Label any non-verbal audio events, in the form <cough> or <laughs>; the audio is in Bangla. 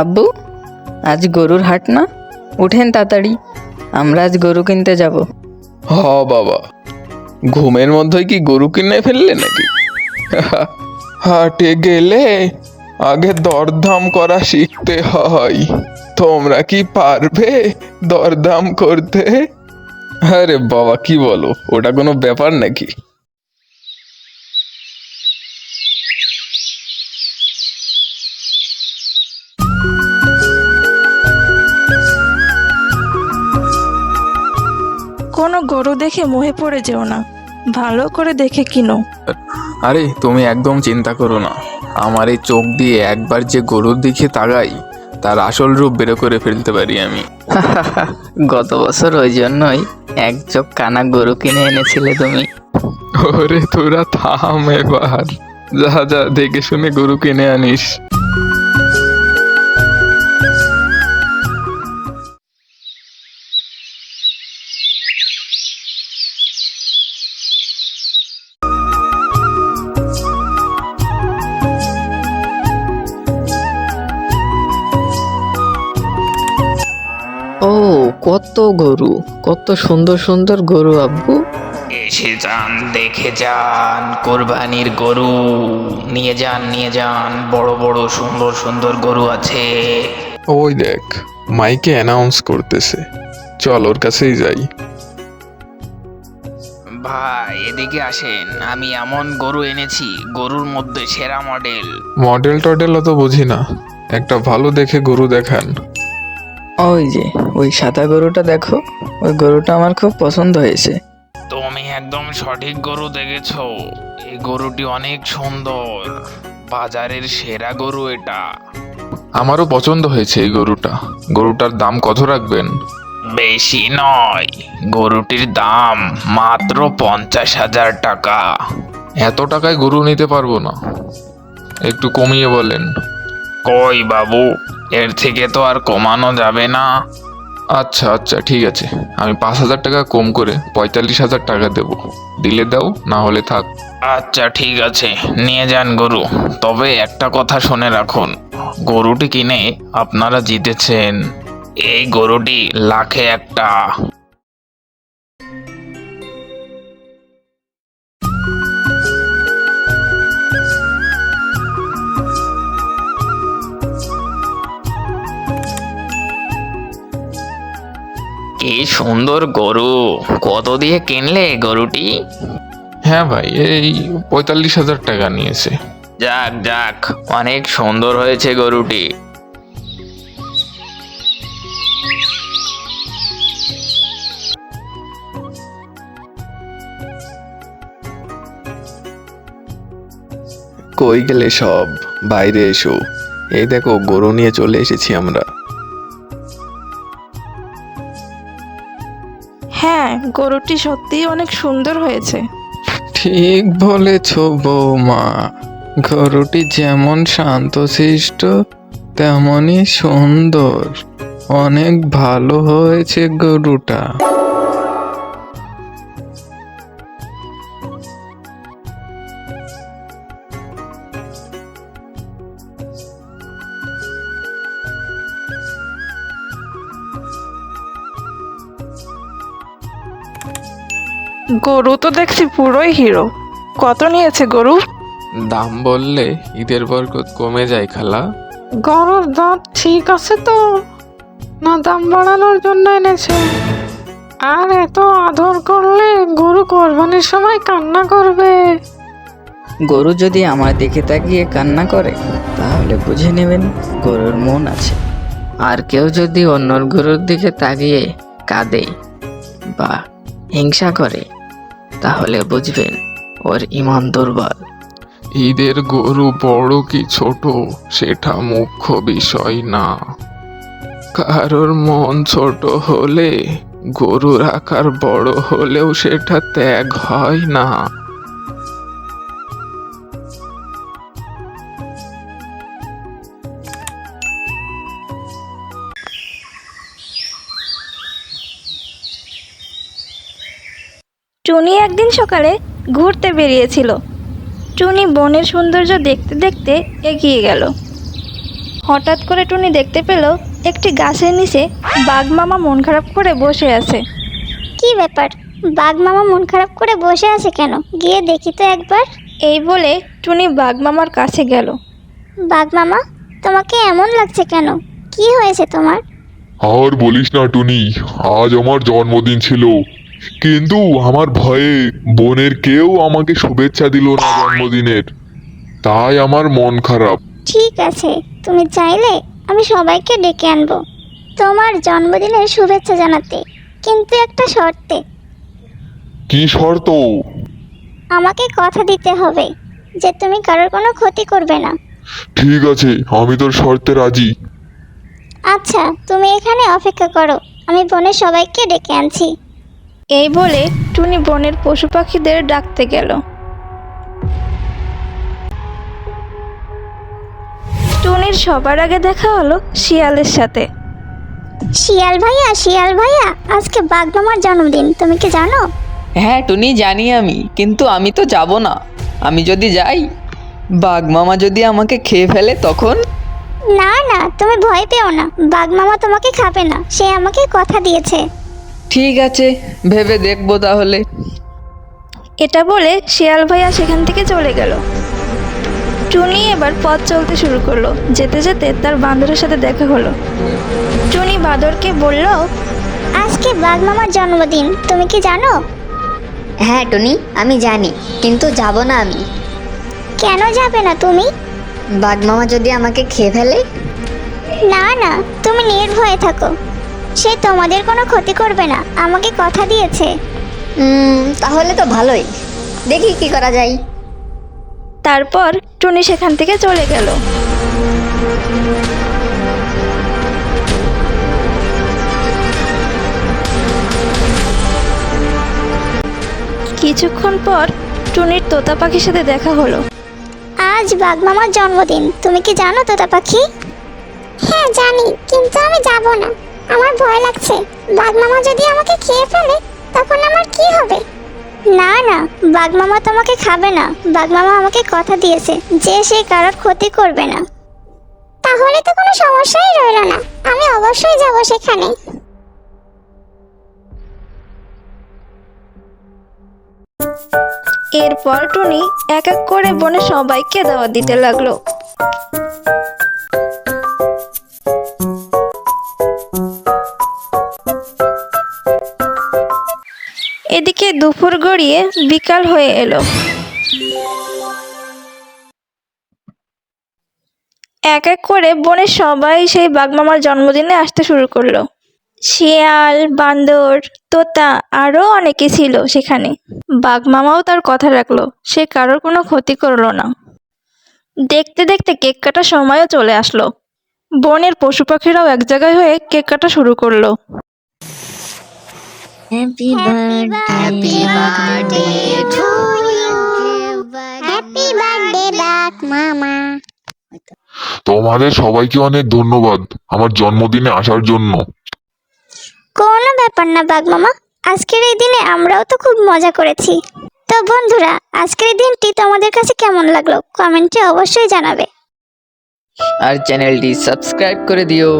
আব্বু, আজ গরুর হাট না? উঠেন তাড়াতাড়ি, আমরা আজ গরু কিনতে যাব। হ বাবা, ঘুমের মধ্যে কি গরু কিনে ফেললে নাকি? হাটে গেলে আগে দরদাম করা শিখতে হয়। তোমরা কি পারবে দরদাম করতে? আরে বাবা, কি বলো, ওটা কোনো ব্যাপার নাকি? কোনো গরু দেখে মোহে পড়ে যেও না। ভালো করে দেখে কিনো। আরে তুমি একদম চিন্তা করো না। আমার এই চোখ দিয়ে একবার যে গরুর দিকে তাকাই তার আসল রূপ বের করে ফেলতে পারি আমি। <laughs> গত বছর ওই জন্যই এক চোখ কানা গরু কিনে এনেছিলে তুমি। ওরে তোরা থাম এবার। যা যা দেখে শুনে গরু কিনে আনিস। কত গরু। কত সুন্দর সুন্দর গরু আব্বু। এসে যান দেখে যান কোরবানির গরু। নিয়ে যান নিয়ে যান বড় বড় সুন্দর সুন্দর গরু আছে। ওই দেখ মাইকে অ্যানাউন্স করতেছে। চল ওর কাছেই যাই। ভাই এদিকে আসেন। আমি এমন গরু এনেছি গরুর মধ্যে সেরা মডেল মডেল টডেল অত বুঝি না। একটা ভালো দেখে গরু দেখান। ওই যে ওই সাদা গরুটা দেখো ওই গরুটা আমার খুব পছন্দ হয়েছে। তুমি একদম সঠিক গরু দেখেছ। এই গরুটি অনেক সুন্দর। বাজারের সেরা গরু এটা। আমারও পছন্দ হয়েছে এই গরুটা। গরুটার দাম কত রাখবেন? বেশি নয়। গরুটির দাম মাত্র পঞ্চাশ হাজার টাকা। এত টাকায় গরু নিতে পারব না। একটু কমিয়ে বলেন। কই বাবু? এর থেকে তো আর কমানো যাবে না। আচ্ছা আচ্ছা ঠিক আছে। আমি পাঁচ হাজার টাকা কম করে পঁয়তাল্লিশ হাজার টাকা দেব। দিলে দাও, না হলে থাক। আচ্ছা ঠিক আছে। নিয়ে যান গরু। তবে একটা কথা শুনে রাখুন। গরুটি কিনে আপনারা জিতেছেন। এই গরুটি লাখে একটা। কি সুন্দর গরু। কত দিয়ে কিনলে গরুটি? হ্যাঁ ভাই এই পঁয়তাল্লিশ হাজার টাকা নিয়েছে। যাক যাক অনেক সুন্দর হয়েছে গরুটি। কই গেলে সব? বাইরে এসো। এই দেখো গরু নিয়ে চলে এসেছি আমরা। গরুটি সত্যিই অনেক সুন্দর হয়েছে। ঠিক বলেছ বৌমা। গরুটি যেমন শান্তশিষ্ট, তেমনই সুন্দর। অনেক ভালো হয়েছে গরুটা। গরু তো দেখছি পুরোই হিরো। কত নিয়েছে গরু? দাম বললে ঈদের বরকত কমে যায় খালা। গরুর দাঁত ঠিক আছে তো? না দাম বাড়ানোর জন্য এনেছে। আর এত আদর করলে গরু কোরবানির সময় কান্না করবে। গরু যদি আমার দিকে তাকিয়ে কান্না করে তাহলে বুঝে নেবেন গরুর মন আছে। আর কেউ যদি অন্যর গরুর দিকে তাকিয়ে কাঁদে বা হিংসা করে তাহলে বুঝবেন ওর ইমান দুর্বল। ঈদের গরু বড় কি ছোট, সেটা মুখ্য বিষয় না। কারোর মন ছোট হলে গরুর আকার বড় হলেও সেটা ত্যাগ হয় না। টুনি একদিন সকালে ঘুরতে বেরিয়েছিল। টুনি বনের সৌন্দর্য দেখতে দেখতে এগিয়ে গেল। হঠাৎ করে টুনি দেখতে পেল একটি গাছের নিচে বাঘ মামা মন খারাপ করে বসে আছে। কি ব্যাপার? বাঘ মামা মন খারাপ করে বসে আছে কেন? গিয়ে দেখি তো একবার। এই বলে টুনি বাঘ মামার কাছে গেল। বাঘ মামা তোমাকে এমন লাগছে কেন? কি হয়েছে তোমার? আর বলিস না টুনি আজ আমার জন্মদিন ছিল। কিন্তু আমার ভয়ে বোনের কেউ আমাকে শুভেচ্ছা দিল না জন্মদিনের। তাই আমার মন খারাপ। ঠিক আছে তুমি চাইলে আমি সবাইকে ডেকে আনব। তোমার জন্মদিনের শুভেচ্ছা জানাতে কিন্তু একটা শর্তে। কি শর্ত? আমাকে কথা দিতে হবে যে তুমি কারোর কোনো ক্ষতি করবে না। ঠিক আছে আমি তোর শর্তে রাজি। আচ্ছা তুমি এখানে অপেক্ষা করো আমি বোনের সবাইকে ডেকে আনছি। এই বলে টুনি বনের পশু পাখিদের ডাকতে গেল। টুনির সবার আগে দেখা হলো শিয়ালের সাথে। শিয়াল ভাইয়া শিয়াল ভাইয়া আজকে বাঘ মামার জন্মদিন তুমি কি জানো? হ্যাঁ টুনি জানি আমি কিন্তু আমি তো যাব না। আমি যদি যাই বাঘ মামা যদি আমাকে খেয়ে ফেলে তখন? না না তুমি ভয় পেও না। বাঘ মামা তোমাকে খাবে না সে আমাকে কথা দিয়েছে। ঠিক আছে ভেবে দেখব তাহলে। এটা বলে শিয়াল ভাইয়া সেখান থেকে চলে গেল। টুনি এবার পথ চলতে শুরু করল। যেতে যেতে তার বান্দরের সাথে দেখা হলো। টুনি বাঁদরকে বলল আজকে বাঘ মামার জন্মদিন তুমি কি জানো? হ্যাঁ টুনি আমি জানি কিন্তু যাব না আমি। কেন যাবে না তুমি? বাঘ মামা যদি আমাকে খেয়ে ফেলে? না না তুমি নির্ভয়ে থাকো। সে তোমাদের কোনো ক্ষতি করবে না আমাকে কথা দিয়েছে। তাহলে তো ভালোই। দেখি কি করা যায়। তারপর টুনি সেখান থেকে চলে গেল। কিছুক্ষণ পর টুনির তোতা পাখির সাথে দেখা হলো। আজ বাঘ মামার জন্মদিন তুমি কি জানো তোতা পাখি? হ্যাঁ জানি কিন্তু আমি যাব না। আমার ভয় লাগছে। বাঘ মামা যদি আমাকে খেয়ে ফেলে, তখন আমার কি হবে? না না বাঘ মামা তোমাকে খাবে না। বাঘ মামা আমাকে কথা দিয়েছে যে সে কারোর ক্ষতি করবে না। তাহলে তো কোনো সমস্যাই রইল না। আমি অবশ্যই যাব সেখানে। এরপর টুনি এক এক করে বনে সবাইকে দাওয়াত দিতে লাগল। এদিকে দুপুর গড়িয়ে বিকাল হয়ে এলো। এক এক করে বনের সবাই সেই বাঘমামার জন্মদিনে আসতে শুরু করল। শিয়াল, বান্দর, তোতা আরও অনেকে ছিল সেখানে। বাঘমামাও তার কথা রাখল, সে কারোর কোনো ক্ষতি করল না। দেখতে দেখতে কেক কাটার সময়ও চলে আসলো। বনের পশু পাখিরাও এক জায়গায় হয়ে কেক কাটা শুরু করল। Happy birthday to you happy birthday বাঘ মামা তোমাদের সবাইকে অনেক ধন্যবাদ আমার জন্মদিনে আসার জন্য। কোনো ব্যাপার না বাঘ মামা আজকের এই দিনে আমরাও তো খুব মজা করেছি। তো বন্ধুরা আজকের এই দিনটি তোমাদের কাছে কেমন লাগল কমেন্টে অবশ্যই জানাবে। আর চ্যানেলটি সাবস্ক্রাইব করে দিও।